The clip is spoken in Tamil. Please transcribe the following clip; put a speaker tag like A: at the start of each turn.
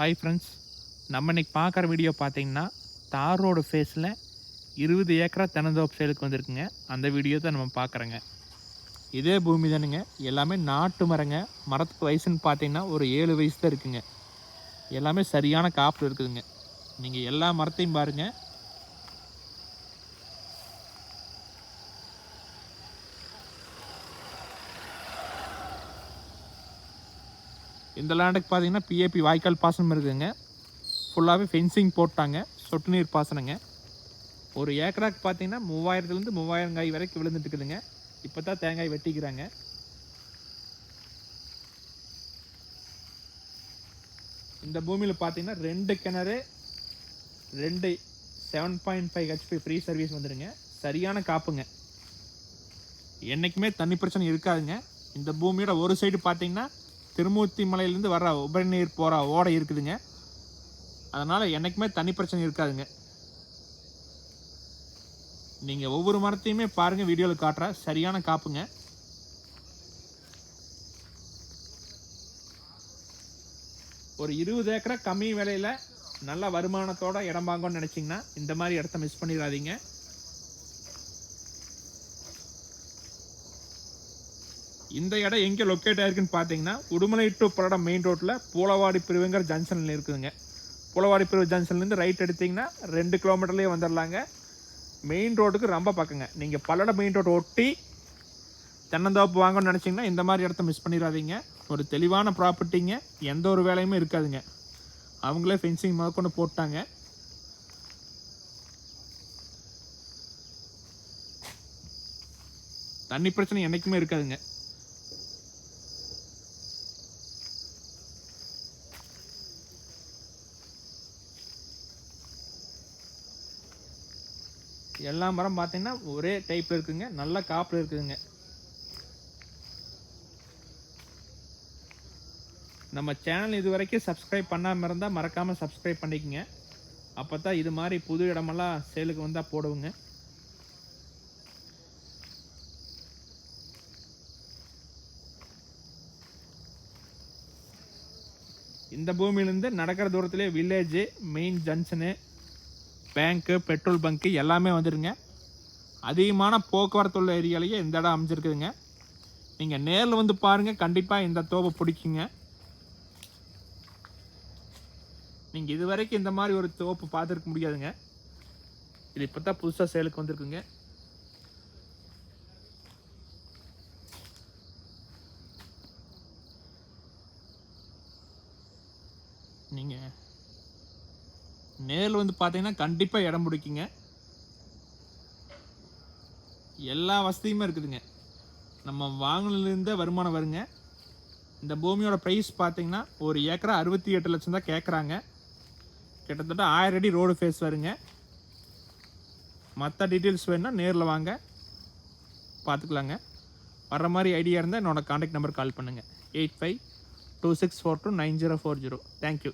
A: ஹாய் ஃப்ரெண்ட்ஸ் நம்ம இன்றைக்கி பார்க்குற வீடியோ பார்த்தீங்கன்னா தார் ரோடு ஃபேஸில் இருபது ஏக்கரா தென்னந்தோப்பு செயலுக்கு வந்திருக்குங்க. அந்த வீடியோ தான் நம்ம பார்க்குறோங்க. இதே பூமி தானுங்க. எல்லாமே நாட்டு மரங்க. மரத்துக்கு வயசுன்னு பார்த்தீங்கன்னா ஒரு ஏழு வயசு தான் இருக்குங்க. எல்லாமே சரியான காப்பு இருக்குதுங்க. நீங்கள் எல்லா மரத்தையும் பாருங்கள் இந்த லேண்டுக்கு பார்த்தீங்கன்னா பிஏபி வாய்க்கால் பாசனம் இருக்குதுங்க ஃபுல்லாகவே ஃபென்சிங் போட்டாங்க. சொட்டு நீர் பாசனங்க. ஒரு ஏக்கராக்கு பார்த்தீங்கன்னா மூவாயிரத்துலேருந்து மூவாயிரம் காய் வரைக்கும் விழுந்துட்டு இருக்குதுங்க. இப்போ தான் தேங்காய் வெட்டிக்கிறாங்க. இந்த பூமியில் பார்த்தீங்கன்னா ரெண்டு கிணறு ரெண்டு seven point five HP free service வந்துடுங்க சரியான காப்புங்க. என்றைக்குமே தண்ணி பிரச்சனை இருக்காதுங்க. இந்த பூமியோட ஒரு சைடு பார்த்தீங்கன்னா திருமூர்த்தி மலையிலேருந்து வர்ற உபரிநீர் போகிற ஓடை இருக்குதுங்க. அதனால் என்றைக்குமே தண்ணி பிரச்சனை இருக்காதுங்க. நீங்கள் ஒவ்வொரு மரத்தையுமே பாருங்கள் வீடியோவில் காட்டுற சரியான காப்புங்க. ஒரு இருபது ஏக்கரை கம்மி விலையில் நல்ல வருமானத்தோட இடம் வாங்கணும்னு நினச்சிங்கன்னா இந்த மாதிரி இடத்த மிஸ் பண்ணிடாதீங்க. இந்த இடம் எங்கே லொக்கேட் ஆயிருக்குன்னு பார்த்தீங்கன்னா உடுமலை டு பல்லடம் மெயின் ரோட்டில் பூலவாடி பிரிவுங்கிற ஜங்ஷனில் இருக்குதுங்க. பூலவாடி பிரிவு ஜங்ஷன்லேருந்து ரைட் எடுத்தீங்கன்னா ரெண்டு கிலோமீட்டர்லேயே வந்துடலாங்க மெயின் ரோட்டுக்கு ரொம்ப பக்கங்க. நீங்கள் பல்லடம் மெயின் ரோடு ஒட்டி தென்னந்தோப்பு வாங்கணும்னு நினச்சிங்கன்னா இந்த மாதிரி இடத்த மிஸ் பண்ணிடாதீங்க. ஒரு தெளிவான ப்ராப்பர்ட்டிங்க எந்த ஒரு வேலையுமே இருக்காதுங்க. அவங்களே ஃபென்சிங் முதற்கொண்டு போட்டாங்க. தண்ணி பிரச்சனை என்றைக்குமே இருக்காதுங்க. எல்லா மரம் பார்த்தீங்கன்னா ஒரே டைப்பில் இருக்குங்க. நல்ல காப்பில் இருக்குதுங்க. நம்ம சேனல் இது வரைக்கும் சப்ஸ்கிரைப் பண்ணாமல் இருந்தால் மறக்காமல் சப்ஸ்கிரைப் பண்ணிக்கோங்க. அப்போ தான் இது மாதிரி புது இடமெல்லாம் சேலுக்கு வந்தால் போடுவோங்க. இந்த பூமியிலேருந்து நடக்கிற தூரத்துலேயே village main junction bank petrol bunk எல்லாமே வந்துடுங்க அதிகமான போக்குவரத்து உள்ள ஏரியாலேயே இந்த இடம் அமைஞ்சிருக்குதுங்க. நீங்கள் நேரில் வந்து பாருங்கள் கண்டிப்பாக இந்த தோப்பை பிடிக்குங்க. நீங்கள் இது வரைக்கும் இந்த மாதிரி ஒரு தோப்பு பார்த்துருக்க முடியாதுங்க. இது இப்போ தான் புதுசாக சேலுக்கு வந்திருக்குங்க. நீங்கள் நேரில் வந்து பார்த்தீங்கன்னா கண்டிப்பாக இடம் பிடிக்குங்க. எல்லா வசதியுமே இருக்குதுங்க. நம்ம வாங்கினதுலேருந்தே வருமானம் வருங்க. இந்த பூமியோட ப்ரைஸ் பார்த்தீங்கன்னா ஒரு ஏக்கரா அறுபத்தி எட்டு லட்சம் தான் கேட்குறாங்க கிட்டத்தட்ட ஆயிரம் அடி ரோடு ஃபேஸ் வருங்க. மற்ற டீட்டெயில்ஸ் வேணுன்னா நேரில் வாங்க. பார்த்துக்கலாங்க வர்ற மாதிரி ஐடியா இருந்தால் என்னோடய காண்டாக்ட் நம்பர் கால் பண்ணுங்கள் eight five two six four two nine zero four zero thank you